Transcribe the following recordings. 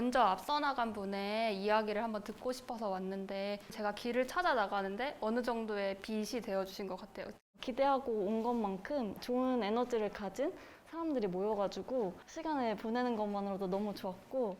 먼저 앞서 나간 분의 이야기를 한번 듣고 싶어서 왔는데 제가 길을 찾아 나가는데 어느 정도의 빛이 되어 주신 것 같아요. 기대하고 온 것만큼 좋은 에너지를 가진 사람들이 모여가지고 시간을 보내는 것만으로도 너무 좋았고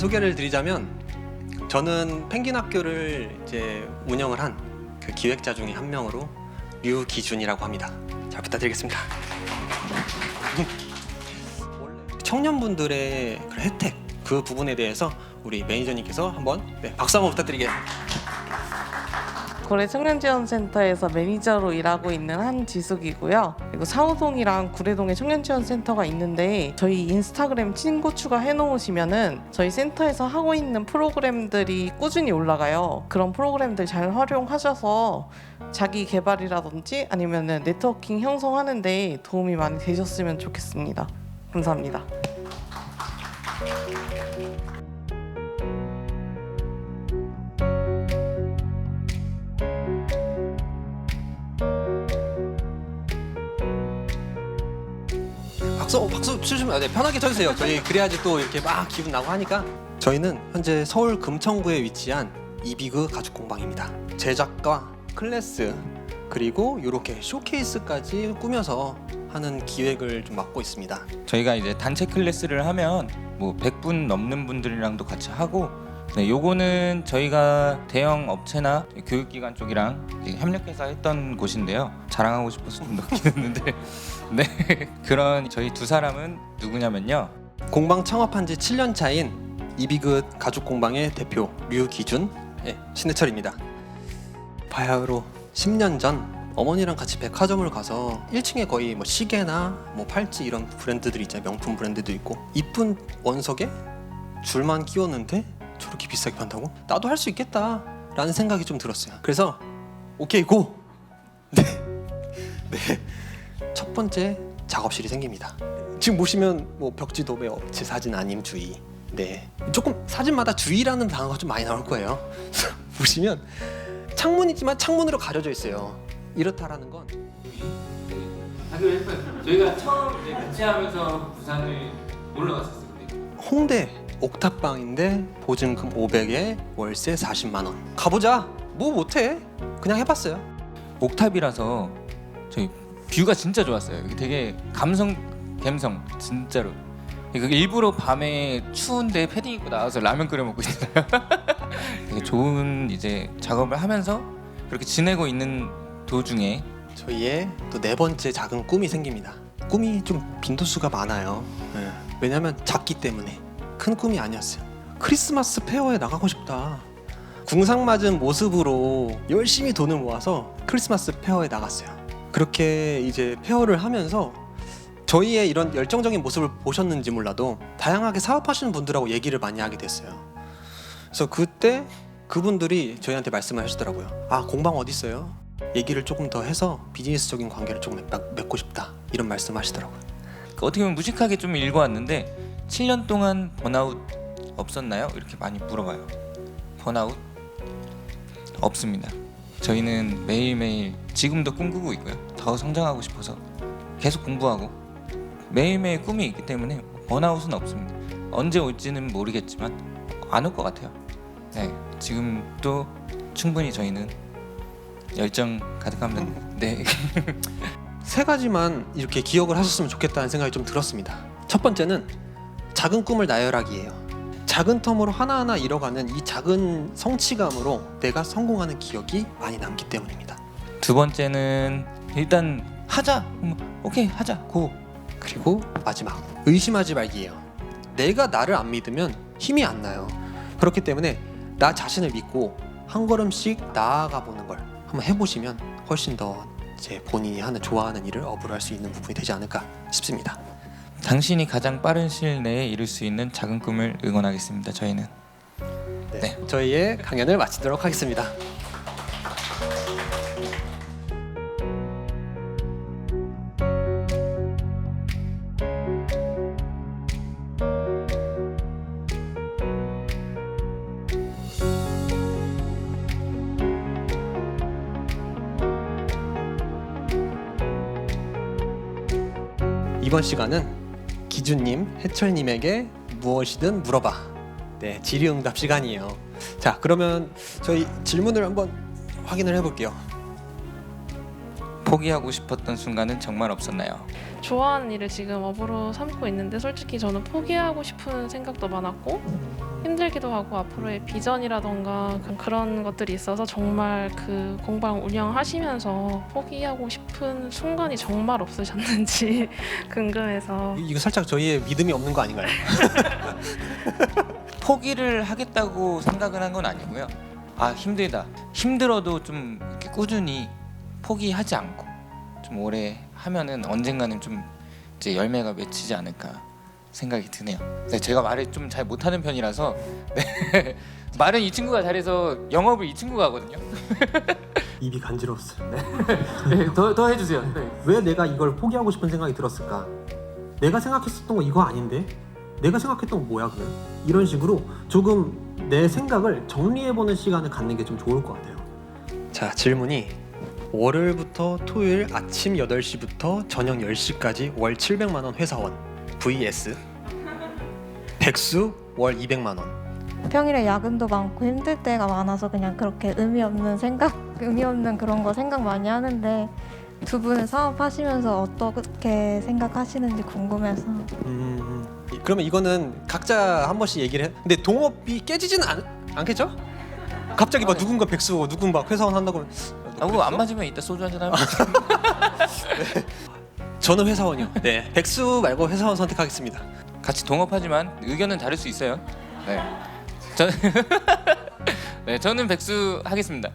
소개를 드리자면 저는 펭귄 학교를 이제 운영을 한 그 기획자 중에 한 명으로 류기준이라고 합니다. 잘 부탁드리겠습니다. 청년분들의 그 혜택 그 부분에 대해서 우리 매니저님께서 한번 네, 박수 한번 부탁드리겠습니다. 고래 청년지원센터에서 매니저로 일하고 있는 한지숙이고요. 그리고 사호동이랑 구례동에 청년지원센터가 있는데 저희 인스타그램 친구 추가해 놓으시면은 저희 센터에서 하고 있는 프로그램들이 꾸준히 올라가요. 그런 프로그램들 잘 활용하셔서 자기 개발이라든지 아니면은 네트워킹 형성하는데 도움이 많이 되셨으면 좋겠습니다. 감사합니다. 박수 어, 박수 치시면 안 돼. 편하게 쳐주세요. 저희 그래야지 또 이렇게 막 기분 나고 하니까. 저희는 현재 서울 금천구에 위치한 이비그 가죽 공방입니다. 제작과 클래스 그리고 이렇게 쇼케이스까지 꾸며서 하는 기획을 좀 맡고 있습니다. 저희가 이제 단체 클래스를 하면 뭐 100분 넘는 분들이랑도 같이 하고 네, 요거는 저희가 대형 업체나 교육기관 쪽이랑 협력해서 했던 곳인데요. 자랑하고 싶어서 좀 넣긴 했는데 네 그런 저희 두 사람은 누구냐면요. 공방 창업한 지 7년 차인 이비그 가죽 공방의 대표 류기준 예, 신해철입니다. 바야흐로 10년 전 어머니랑 같이 백화점을 가서 1층에 거의 뭐 시계나 뭐 팔찌 이런 브랜드들이 있잖아요. 명품 브랜드도 있고 이쁜 원석에 줄만 끼웠는데 저렇게 비싸게 판다고? 나도 할 수 있겠다 라는 생각이 좀 들었어요. 그래서 오케이 고. 네. 네. 첫 번째 작업실이 생깁니다. 지금 보시면 뭐 벽지 도배 업체 사진 아님 주의. 네. 조금 사진마다 주의라는 단어가 좀 많이 나올 거예요. 보시면 창문이지만 창문으로 가려져 있어요. 이렇다라는 건 하기로 했어요. 저희가 처음 이제 같이 하면서 부산을 올라갔었어요. 그때. 홍대 옥탑방인데 보증금 500에 월세 40만 원. 가보자. 뭐 못해. 그냥 해봤어요. 옥탑이라서 저희 뷰가 진짜 좋았어요. 여기 되게 감성 감성 진짜로. 이거 일부러 밤에 추운데 패딩 입고 나와서 라면 끓여 먹고 있어요. 되게 좋은 이제 작업을 하면서 그렇게 지내고 있는 도중에 저희의 또 네 번째 작은 꿈이 생깁니다. 꿈이 좀 빈도수가 많아요. 예. 왜냐면 작기 때문에 큰 꿈이 아니었어요. 크리스마스 페어에 나가고 싶다. 궁상맞은 모습으로 열심히 돈을 모아서 크리스마스 페어에 나갔어요. 그렇게 이제 페어를 하면서 저희의 이런 열정적인 모습을 보셨는지 몰라도 다양하게 사업하시는 분들하고 얘기를 많이 하게 됐어요. 그래서 그때 그분들이 저희한테 말씀을 하시더라고요. 아 공방 어디 있어요? 얘기를 조금 더 해서 비즈니스적인 관계를 조금 맺- 맺고 싶다 이런 말씀하시더라고요. 그 어떻게 보면 무식하게 좀 읽어왔는데 7년 동안 번아웃 없었나요? 이렇게 많이 물어봐요. 번아웃 없습니다. 저희는 매일매일 지금도 꿈꾸고 있고요. 더 성장하고 싶어서 계속 공부하고 매일매일 꿈이 있기 때문에 번아웃은 없습니다. 언제 올지는 모르겠지만 안 올 것 같아요. 네, 지금도 충분히 저희는 열정 가득하면 네. 세 가지만 이렇게 기억을 하셨으면 좋겠다는 생각이 좀 들었습니다. 첫 번째는 작은 꿈을 나열하기예요. 작은 텀으로 하나하나 이뤄가는 이 작은 성취감으로 내가 성공하는 기억이 많이 남기 때문입니다. 두 번째는 일단 하자. 음, 오케이 하자. 고. 그리고 마지막 의심하지 말기예요. 내가 나를 안 믿으면 힘이 안 나요. 그렇기 때문에 나 자신을 믿고 한 걸음씩 나아가 보는 걸 한번 해보시면 훨씬 더 이제 본인이 하는 좋아하는 일을 업으로 할 수 있는 부분이 되지 않을까 싶습니다. 당신이 가장 빠른 시일 내에 이룰 수 있는 작은 꿈을 응원하겠습니다. 저희는 네, 저희의 강연을 마치도록 하겠습니다. 이번 시간은 기준님, 해철님에게 무엇이든 물어봐. 네, 질의응답 시간이에요. 자, 그러면 저희 질문을 한번 확인을 해볼게요. 포기하고 싶었던 순간은 정말 없었나요? 좋아하는 일을 지금 업으로 삼고 있는데 솔직히 저는 포기하고 싶은 생각도 많았고 힘들기도 하고 앞으로의 비전이라던가 그- 그런 것들이 있어서 정말 그 공방 운영하시면서 포기하고 싶은 순간이 정말 없으셨는지 궁금해서 이- 이거 살짝 저희의 믿음이 없는 거 아닌가요? 포기를 하겠다고 생각을 한 건 아니고요. 아 힘들다. 힘들어도 좀 이렇게 꾸준히 포기하지 않고 좀 오래 하면은 언젠가는 좀 이제 열매가 맺히지 않을까 생각이 드네요. 네, 제가 말을 좀 잘 못하는 편이라서 네. 말은 이 친구가 잘해서 영업을 이 친구가 하거든요. 입이 간지러웠어요. 네. 네, 더, 더 해주세요. 네. 왜 내가 이걸 포기하고 싶은 생각이 들었을까? 내가 생각했었던 거 이거 아닌데? 내가 생각했던 거 뭐야 그냥? 이런 식으로 조금 내 생각을 정리해보는 시간을 갖는 게 좀 좋을 것 같아요. 자 질문이 월요일부터 토요일 아침 8시부터 저녁 10시까지 월 700만 원 회사원 vs 백수 월 200만 원. 평일에 야근도 많고 힘들 때가 많아서 그냥 그렇게 의미 없는 생각, 의미 없는 그런 거 생각 많이 하는데 두 분은 사업하시면서 어떻게 생각하시는지 궁금해서 음, 그러면 이거는 각자 한 번씩 얘기를 해. 근데 동업이 깨지지는 않, 않겠죠? 갑자기 막 누군가 백수, 누군가 회사원 한다고 하면 아, 그거 안 맞으면 이따 소주 한잔 하면 저는 회사원이요. 네, 백수 말고 회사원 선택하겠습니다. 같이 동업하지만 의견은 다를 수 있어요. 네. 저는 네, 저는 백수 하겠습니다.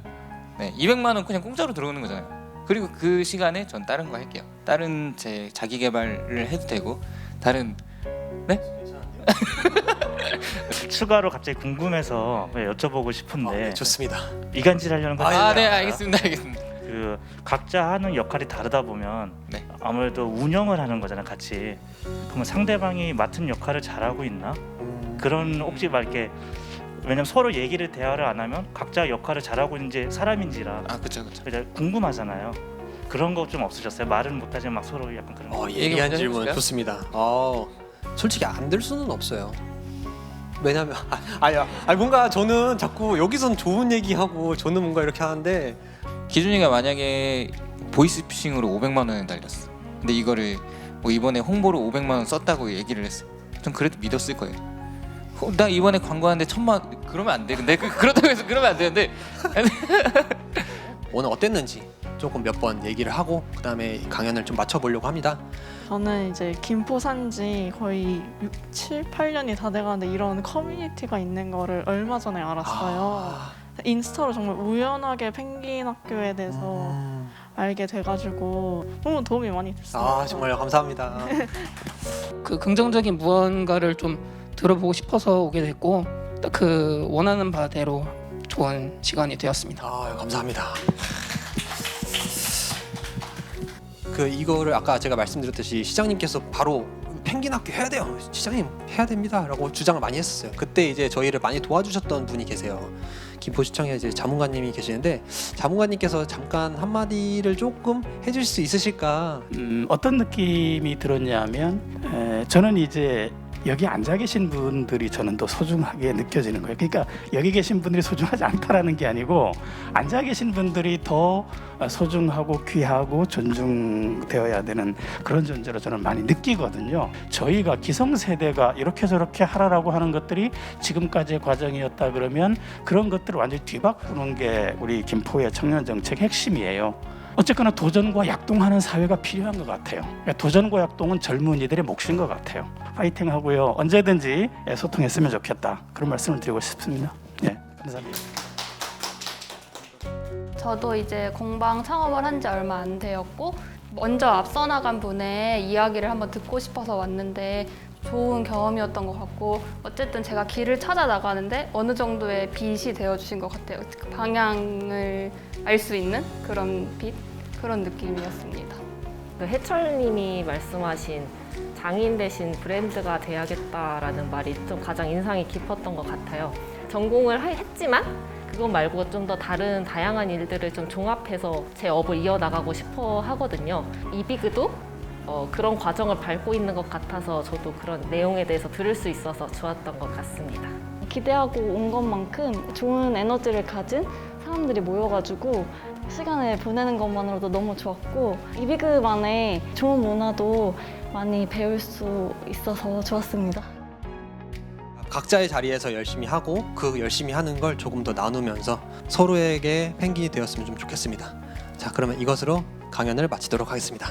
네, 200만 원 그냥 공짜로 들어오는 거잖아요. 그리고 그 시간에 전 다른 거 할게요. 다른 제 자기 개발을 해도 되고 다른 추가로 갑자기 궁금해서 여쭤보고 아, 싶은데 네, 좋습니다. 이간질 하려는 건 아, 네, 아니라 알겠습니다. 알겠습니다. 그 각자 하는 역할이 다르다 보면 네. 아무래도 운영을 하는 거잖아 같이 그러면 상대방이 맡은 역할을 잘하고 있나 음, 그런 혹시 막 이렇게 왜냐면 서로 얘기를 대화를 안 하면 각자 역할을 잘하고 있는지 사람인지라 아, 그렇죠. 그렇죠. 그래서 궁금하잖아요 그런 거 좀 없으셨어요 말은 못하지만 막 서로 약간 그런 거 어, 얘기 예리한 먼저 질문 해볼까요? 좋습니다. 어, 솔직히 안될 수는 없어요. 왜냐면 아, 아야, 아니 뭔가 저는 자꾸 여기선 좋은 얘기하고 저는 뭔가 이렇게 하는데 기준이가 만약에 보이스피싱으로 500만 원을 날렸어. 근데 이거를 뭐 이번에 홍보로 500만 원 썼다고 얘기를 했어. 전 그래도 믿었을 거예요. 어, 나 이번에 광고하는데 천만 그러면 안 돼. 근데 그, 그렇다고 해서 그러면 안 되는데 오늘 어땠는지 조금 몇 번 얘기를 하고 그다음에 강연을 좀 맞춰보려고 합니다. 저는 이제 김포 산지 거의 6, 7, 8년이 다 돼가는데 이런 커뮤니티가 있는 거를 얼마 전에 알았어요. 아, 인스타로 정말 우연하게 펭귄 학교에 대해서 음, 알게 돼가지고 너무 도움이 많이 됐어요. 아 정말 감사합니다. 그 긍정적인 무언가를 좀 들어보고 싶어서 오게 됐고 딱 그 원하는 바대로 좋은 시간이 되었습니다. 아 감사합니다. 그 이거를 아까 제가 말씀드렸듯이 시장님께서 바로 펭귄 학교 해야 돼요. 시장님 해야 됩니다라고 주장을 많이 했었어요. 그때 이제 저희를 많이 도와주셨던 분이 계세요. 김포시청에 이제 자문관님이 계시는데 자문관님께서 잠깐 한마디를 조금 해줄 수 있으실까? 음, 어떤 느낌이 들었냐면 에, 저는 이제 여기 앉아 계신 분들이 저는 더 소중하게 느껴지는 거예요. 그러니까 여기 계신 분들이 소중하지 않다라는 게 아니고 앉아 계신 분들이 더 소중하고 귀하고 존중되어야 되는 그런 존재로 저는 많이 느끼거든요. 저희가 기성 세대가 이렇게 저렇게 하라라고 하는 것들이 지금까지의 과정이었다 그러면 그런 것들을 완전히 뒤바꾸는 게 우리 김포의 청년 정책 핵심이에요. 어쨌거나 도전과 약동하는 사회가 필요한 것 같아요. 그러니까 도전과 약동은 젊은이들의 몫인 것 같아요. 파이팅 하고요. 언제든지 소통했으면 좋겠다. 그런 말씀을 드리고 싶습니다. 예, 감사합니다. 저도 이제 공방 창업을 한 지 얼마 안 되었고 먼저 앞서 나간 분의 이야기를 한번 듣고 싶어서 왔는데 좋은 경험이었던 것 같고 어쨌든 제가 길을 찾아 나가는데 어느 정도의 빛이 되어 주신 것 같아요. 그 방향을 알 수 있는 그런 빛 그런 느낌이었습니다. 그 해철님이 말씀하신 장인 대신 브랜드가 돼야겠다라는 말이 좀 가장 인상이 깊었던 것 같아요. 전공을 하- 했지만 그것 말고 좀 더 다른 다양한 일들을 좀 종합해서 제 업을 이어나가고 싶어 하거든요. 이비그도 어, 그런 과정을 밟고 있는 것 같아서 저도 그런 내용에 대해서 들을 수 있어서 좋았던 것 같습니다. 기대하고 온 것만큼 좋은 에너지를 가진 사람들이 모여가지고 시간을 보내는 것만으로도 너무 좋았고 이비그만의 좋은 문화도 많이 배울 수 있어서 좋았습니다. 각자의 자리에서 열심히 하고 그 열심히 하는 걸 조금 더 나누면서 서로에게 펭귄이 되었으면 좀 좋겠습니다. 자, 그러면 이것으로 강연을 마치도록 하겠습니다.